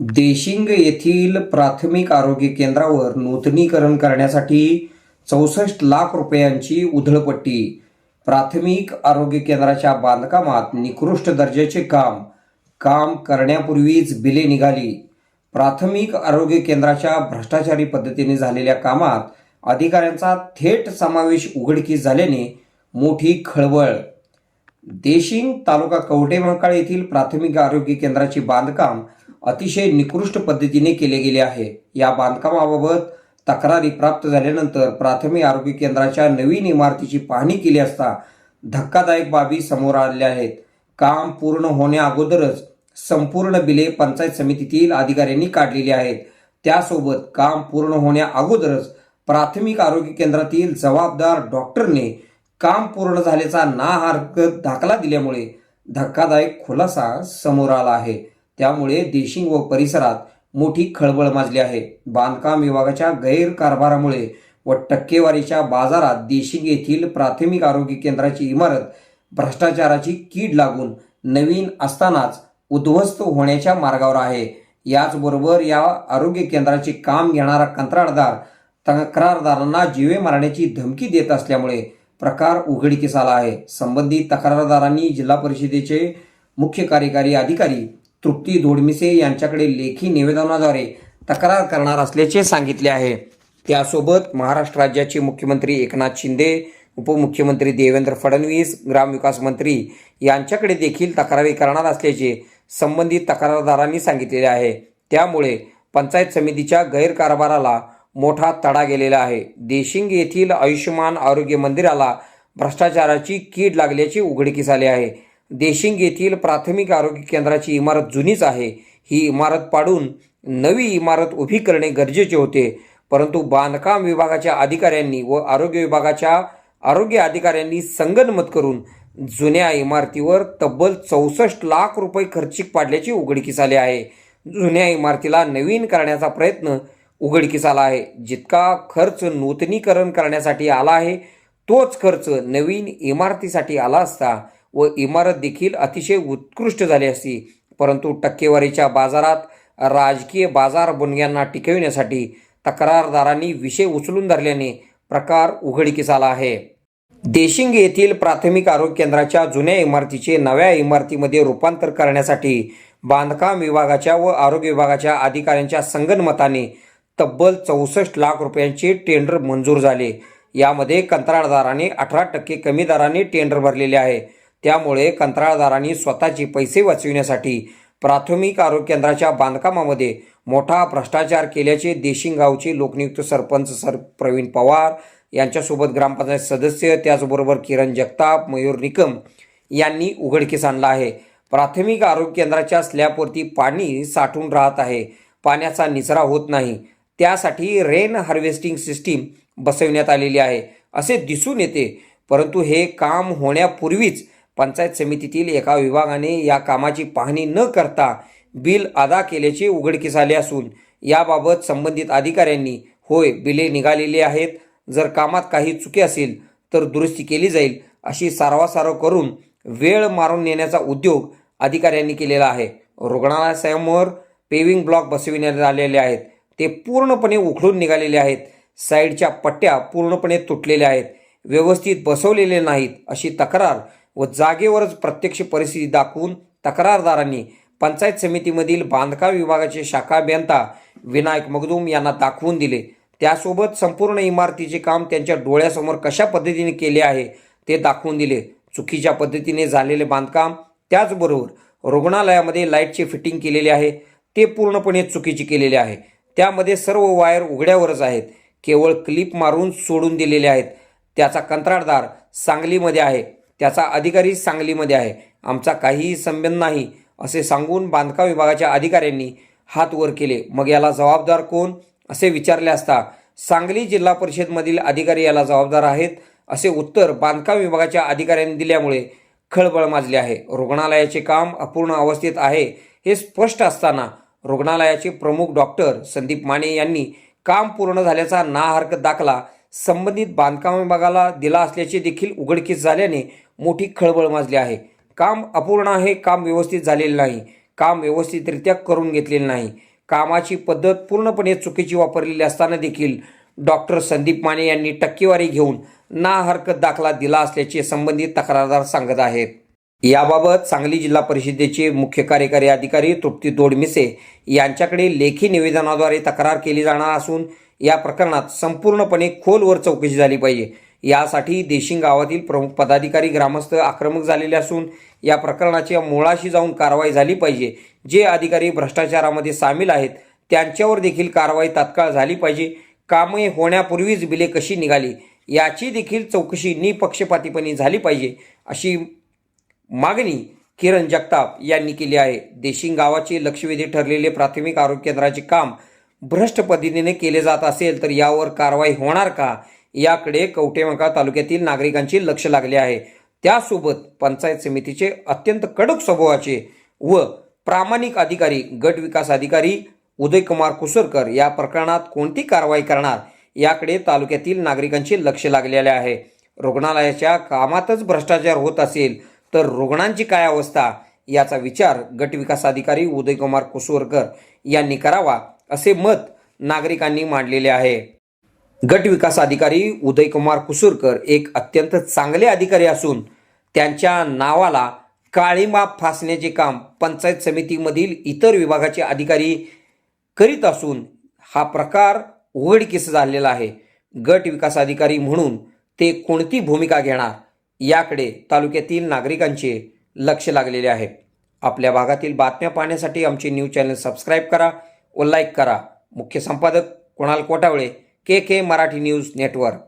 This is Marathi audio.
देशिंग येथील प्राथमिक आरोग्य केंद्रावर नूतनीकरण करण्यासाठी चौसष्ट लाख रुपयांची उधळपट्टी. प्राथमिक आरोग्य केंद्राच्या बांधकामात निकृष्ट दर्जाचे काम काम करण्यापूर्वीच बिले निघाली. प्राथमिक आरोग्य केंद्राच्या भ्रष्टाचारी पद्धतीने झालेल्या कामात अधिकाऱ्यांचा थेट समावेश उघडकीस झाल्याने मोठी खळबळ. देशिंग तालुका कवठेमहांकाळ येथील प्राथमिक आरोग्य केंद्राचे बांधकाम अतिशय निकृष्ट पद्धतीने केले गेले आहे. या बांधकामाबाबत तक्रारी प्राप्त झाल्यानंतर प्राथमिक आरोग्य केंद्राच्या नवीन इमारतीची पाहणी केली असता धक्कादायक बाबी समोर आलेल्या आहेत. काम पूर्ण होण्याअगोदरच संपूर्ण बिले पंचायत समितीतील अधिकाऱ्यांनी काढलेली आहेत. त्यासोबत काम पूर्ण होण्याअगोदरच प्राथमिक आरोग्य केंद्रातील जबाबदार डॉक्टरने काम पूर्ण झाल्याचा ना हरकत दाखला दिल्यामुळे धक्कादायक खुलासा समोर आला आहे. त्यामुळे देशिंग व परिसरात मोठी खळबळ माजली आहे. बांधकाम विभागाच्या गैरकारभारामुळे व टक्केवारीच्या बाजारात देशिंग येथील प्राथमिक आरोग्य केंद्राची इमारत भ्रष्टाचाराची कीड लागून नवीन असतानाच उद्ध्वस्त होण्याच्या मार्गावर आहे. याचबरोबर या आरोग्य केंद्राचे काम घेणारा कंत्राटदार तक्रारदारांना जीवे मारण्याची धमकी देत असल्यामुळे प्रकार उघडकीस आला आहे. संबंधित तक्रारदारांनी जिल्हा परिषदेचे मुख्य कार्यकारी अधिकारी तृप्ती धोडमिसे यांच्याकडे लेखी निवेदनाद्वारे तक्रार करणार असल्याचे सांगितले आहे. त्यासोबत महाराष्ट्र राज्याचे मुख्यमंत्री एकनाथ शिंदे उपमुख्यमंत्री देवेंद्र फडणवीस ग्रामविकास मंत्री यांच्याकडे देखील तक्रारी करणार असल्याचे संबंधित तक्रारदारांनी सांगितलेले आहे. त्यामुळे पंचायत समितीच्या गैरकारभाराला मोठा तडा गेलेला आहे. देशिंग येथील आयुष्यमान आरोग्य मंदिराला भ्रष्टाचाराची कीड लागल्याचे उघडकीस आले आहे. देशिंग येथील प्राथमिक आरोग्य केंद्राची इमारत जुनीच आहे. ही इमारत पाडून नवी इमारत उभी करणे गरजेचे होते. परंतु बांधकाम विभागाच्या अधिकाऱ्यांनी व आरोग्य विभागाच्या आरोग्य अधिकाऱ्यांनी संगनमत करून जुन्या इमारतीवर तब्बल चौसष्ट लाख रुपये खर्चिक पाडल्याचे उघडकीस आले आहे. जुन्या इमारतीला नवीन करण्याचा प्रयत्न उघडकीस आला आहे. जितका खर्च नूतनीकरण करण्यासाठी आला आहे तोच खर्च नवीन इमारतीसाठी आला असता व इमारत देखील अतिशय उत्कृष्ट झाली असती. परंतु टक्केवारीच्या बाजारात राजकीय बाजार बुणग्यांना टिकविण्यासाठी तक्रारदारांनी विषय उचलून धरल्याने प्रकार उघडकीस आला आहे. देशिंग येथील प्राथमिक आरोग्य केंद्राच्या जुन्या इमारतीचे नव्या इमारतीमध्ये रूपांतर करण्यासाठी बांधकाम विभागाच्या व आरोग्य विभागाच्या अधिकाऱ्यांच्या संगनमताने तब्बल चौसष्ट लाख रुपयांचे टेंडर मंजूर झाले. यामध्ये कंत्राटदाराने अठरा टक्के कमी दराने टेंडर भरलेले आहे. त्यामुळे कंत्राटदारांनी स्वतःचे पैसे वाचविण्यासाठी प्राथमिक आरोग्य केंद्राच्या बांधकामामध्ये मोठा भ्रष्टाचार केल्याचे देशिंगावचे लोकनियुक्त सरपंच सर प्रवीण पवार यांच्यासोबत ग्रामपंचायत सदस्य त्याचबरोबर किरण जगताप मयूर निकम यांनी उघडकीस आणला आहे. प्राथमिक आरोग्य केंद्राच्या स्लॅबवरती पाणी साठून राहत आहे. पाण्याचा निचरा होत नाही. त्यासाठी रेन हार्वेस्टिंग सिस्टीम बसविण्यात आलेली आहे असे दिसून येते. परंतु हे काम होण्यापूर्वीच पंचायत समितीतील एका विभागाने या कामाची पाहणी न करता बिल अदा केल्याचे उघडकीस आले असून याबाबत संबंधित अधिकाऱ्यांनी होय बिले निघालेली आहेत. जर कामात काही चुकी असेल तर दुरुस्ती केली जाईल अशी सारवासारव करून वेळ मारून नेण्याचा उद्योग अधिकाऱ्यांनी केलेला आहे. रुग्णालयासमोर पेविंग ब्लॉक बसविण्यात आलेले आहेत. ते पूर्णपणे उखडून निघालेले आहेत. साईडच्या पट्ट्या पूर्णपणे तुटलेल्या आहेत. व्यवस्थित बसवलेले नाहीत अशी तक्रार व जागेवरच प्रत्यक्ष परिस्थिती दाखवून तक्रारदारांनी पंचायत समितीमधील बांधकाम विभागाचे शाखा अभियंता विनायक मगदूम यांना दाखवून दिले. त्यासोबत संपूर्ण इमारतीचे काम त्यांच्या डोळ्यासमोर कशा पद्धतीने केले आहे ते दाखवून दिले. चुकीच्या पद्धतीने झालेले बांधकाम त्याचबरोबर रुग्णालयामध्ये लाईटचे फिटिंग केलेले आहे. ते पूर्णपणे चुकीचे केलेले आहे. त्यामध्ये सर्व वायर उघड्यावरच आहेत. केवळ क्लिप मारून सोडून दिलेले आहेत. त्याचा कंत्राटदार सांगलीमध्ये आहे. त्याचा अधिकारी सांगलीमध्ये आहे. आमचा काहीही संबंध नाही असे सांगून बांधकाम विभागाच्या अधिकाऱ्यांनी हात वर केले. मग याला जबाबदार कोण असे विचारले असता सांगली जिल्हा परिषदमधील अधिकारी याला जबाबदार आहेत असे उत्तर बांधकाम विभागाच्या अधिकाऱ्यांनी दिल्यामुळे खळबळ माजली आहे. रुग्णालयाचे काम अपूर्ण अवस्थेत आहे हे स्पष्ट असताना रुग्णालयाचे प्रमुख डॉक्टर संदीप माने यांनी काम पूर्ण झाल्याचा ना हरकत दाखला संबंधित बांधकाम विभागाला दिला असल्याचे देखील उघडकीस झाल्याने मोठी खळबळ माजली आहे. काम अपूर्ण आहे काम व्यवस्थित झालेले नाही. काम व्यवस्थितरित्या करून घेतलेले नाही. कामाची पद्धत पूर्णपणे चुकीची वापरलेली असताना देखील डॉक्टर संदीप माने यांनी टक्केवारी घेऊन ना हरकत दाखला दिला असल्याचे संबंधित तक्रारदार सांगत आहेत. याबाबत सांगली जिल्हा परिषदेचे मुख्य कार्यकारी अधिकारी तृप्ती दोडमिसे यांच्याकडे लेखी निवेदनाद्वारे तक्रार केली जाणार असून या प्रकरणात संपूर्णपणे खोलवर चौकशी झाली पाहिजे. यासाठी देशिंग गावातील प्रमुख पदाधिकारी ग्रामस्थ आक्रमक झालेले असून या प्रकरणाच्या मुळाशी जाऊन कारवाई झाली पाहिजे. जे अधिकारी भ्रष्टाचारामध्ये सामील आहेत त्यांच्यावर देखील कारवाई तात्काळ झाली पाहिजे. कामे होण्यापूर्वीच बिले कशी निघाली याची देखील चौकशी निपक्षपातीपणे झाली पाहिजे अशी मागणी किरण जगताप यांनी केली आहे. देशिंग गावाचे लक्षवेधी ठरलेले प्राथमिक आरोग्य केंद्राचे काम भ्रष्ट पद्धतीने केले जात असेल तर यावर कारवाई होणार का? याकडे कवटेमंका तालुक्यातील नागरिकांची लक्ष लागले आहे. त्यासोबत पंचायत समितीचे अत्यंत कडक स्वभावाचे व प्रामाणिक अधिकारी गट विकास अधिकारी उदयकुमार कुसरकर या प्रकरणात कोणती कारवाई करणार याकडे तालुक्यातील नागरिकांचे लक्ष लागलेले आहे. रुग्णालयाच्या कामातच भ्रष्टाचार होत असेल तर रुग्णांची काय अवस्था? याचा विचार गट विकास अधिकारी उदयकुमार कुसुरकर यांनी करावा असे मत नागरिकांनी मांडलेले आहे. गट विकास अधिकारी उदयकुमार कुसुरकर एक अत्यंत चांगले अधिकारी असून त्यांच्या नावाला काळीमाप फासण्याचे काम पंचायत समितीमधील इतर विभागाचे अधिकारी करीत असून हा प्रकार उघडकीस झालेला आहे. गट विकास अधिकारी म्हणून ते कोणती भूमिका घेणार याकडे तालुक्यातील नागरिकांचे लक्ष लागलेले आहे. आपल्या भागातील बातम्या पाहण्यासाठी आमचे न्यूज चॅनल सबस्क्राईब करा व लाईक करा. मुख्य संपादक Kunal Kotawale K K Marathi news network.